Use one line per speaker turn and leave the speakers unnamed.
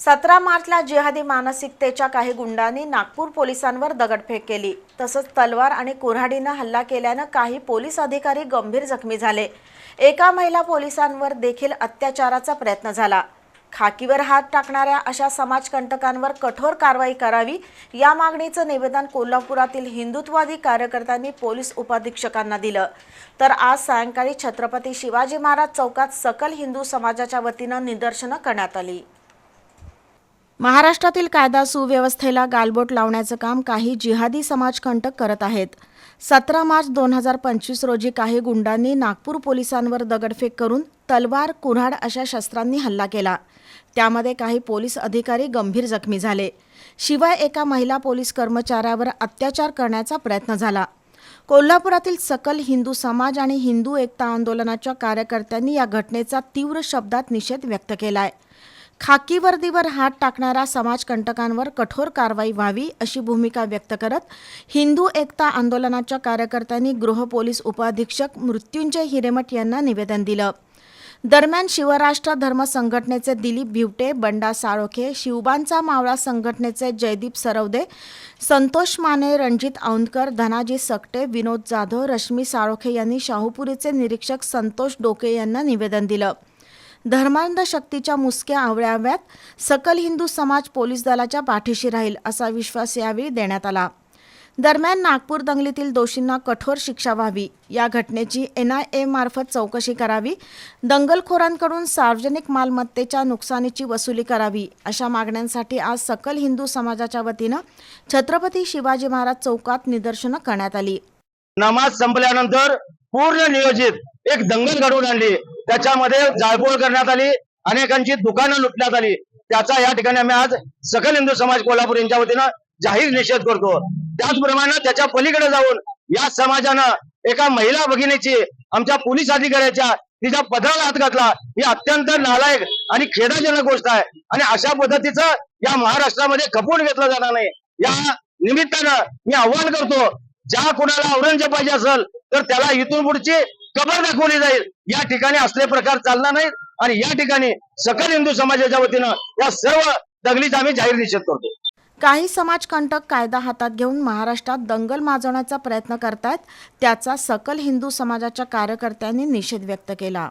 सतरा मार्चला जिहादी मानसिकतेच्या काही गुंडांनी नागपूर पोलिसांवर दगडफेक केली. तसंच तलवार आणि कुऱ्हाडीनं हल्ला केल्यानं काही पोलीस अधिकारी गंभीर जखमी झाले. एका महिला पोलिसांवर देखील अत्याचाराचा प्रयत्न झाला. खाकीवर हात टाकणाऱ्या अशा समाजकंटकांवर कठोर कारवाई करावी या मागणीचं निवेदन कोल्हापुरातील हिंदुत्ववादी कार्यकर्त्यांनी पोलीस उपाधीक्षकांना दिलं. तर आज सायंकाळी छत्रपती शिवाजी महाराज चौकात सकल हिंदू समाजाच्या वतीनं निदर्शनं करण्यात आली. महाराष्ट्रातील कायदा सुव्यवस्थेला गालबोट लावण्याचं काम काही जिहादी समाजकंटक करत आहेत. सतरा मार्च दोन हजार पंचवीस रोजी काही गुंडांनी नागपूर पोलिसांवर दगडफेक करून तलवार कुऱ्हाड अशा शस्त्रांनी हल्ला केला. त्यामध्ये काही पोलीस अधिकारी गंभीर जखमी झाले. शिवाय एका महिला पोलीस कर्मचाऱ्यावर अत्याचार करण्याचा प्रयत्न झाला. कोल्हापुरातील सकल हिंदू समाज आणि हिंदू एकता आंदोलनाच्या कार्यकर्त्यांनी या घटनेचा तीव्र शब्दात निषेध व्यक्त केला आहे खाकी वर्दीवर हात टाकणाऱ्या समाजकंटकांवर कठोर कारवाई व्हावी अशी भूमिका व्यक्त करत हिंदू एकता आंदोलनाच्या कार्यकर्त्यांनी गृह पोलीस उपाधीक्षक मृत्युंजय हिरेमठ यांना निवेदन दिलं. दरम्यान शिवराष्ट्र धर्म संघटनेचे दिलीप भिवटे बंडा साळोखे शिवबांचा मावळा संघटनेचे जयदीप सरवदे संतोष माने रणजित औंदकर धनाजी सकटे विनोद जाधव रश्मी साळोखे यांनी शाहूपुरीचे निरीक्षक संतोष डोके यांना निवेदन दिलं. धर्मांध शक्तीच्या मुसक्या आवळाव्यात सकल हिंदू समाज पोलीस दलाच्या पाठीशी राहील असा विश्वास यावेळी देण्यात आला. दरम्यान नागपूर दंगलीतील दोषींना कठोर शिक्षा व्हावी. या घटनेची एन आय ए मार्फत चौकशी करावी. दंगलखोरांकडून सार्वजनिक मालमत्तेच्या नुकसानीची वसुली करावी अशा मागण्यांसाठी आज सकल हिंदू समाजाच्या वतीनं छत्रपती शिवाजी महाराज चौकात निदर्शनं करण्यात आली.
नमाज संपल्यानंतर पूर्ण नियोजित एक दंगल घडवून आणली. त्याच्यामध्ये जाळपोळ करण्यात आली अनेकांची दुकानं लुटण्यात आली. त्याचा या ठिकाणी आम्ही आज सकल हिंदू समाज कोल्हापूर यांच्या वतीनं जाहीर निषेध करतो. त्याचप्रमाणे त्याच्या पलीकडे जाऊन या समाजानं एका महिला भगिनीची आमच्या पोलीस अधिकाऱ्याच्या तिच्या पदराला हात घातला. ही अत्यंत नालायक आणि खेदाजनक गोष्ट आहे. आणि अशा पद्धतीचं या महाराष्ट्रामध्ये खपवून घेतलं जाणार नाही. या निमित्तानं मी आव्हान करतो ज्या कुणाला औरंगजेब पाहिजे असेल तर त्याला इथून पुढची कबर दाखवली जाईल. या ठिकाणी असले प्रकार चालणार नाहीत आणि या ठिकाणी सकल हिंदू समाजाच्या वतीनं या सर्व दगलीचा आम्ही जाहीर निषेध करतो.
काही समाजकंटक कायदा हातात घेऊन महाराष्ट्रात दंगल माजवण्याचा प्रयत्न करतायत त्याचा सकल हिंदू समाजाच्या कार्यकर्त्यांनी निषेध व्यक्त केला.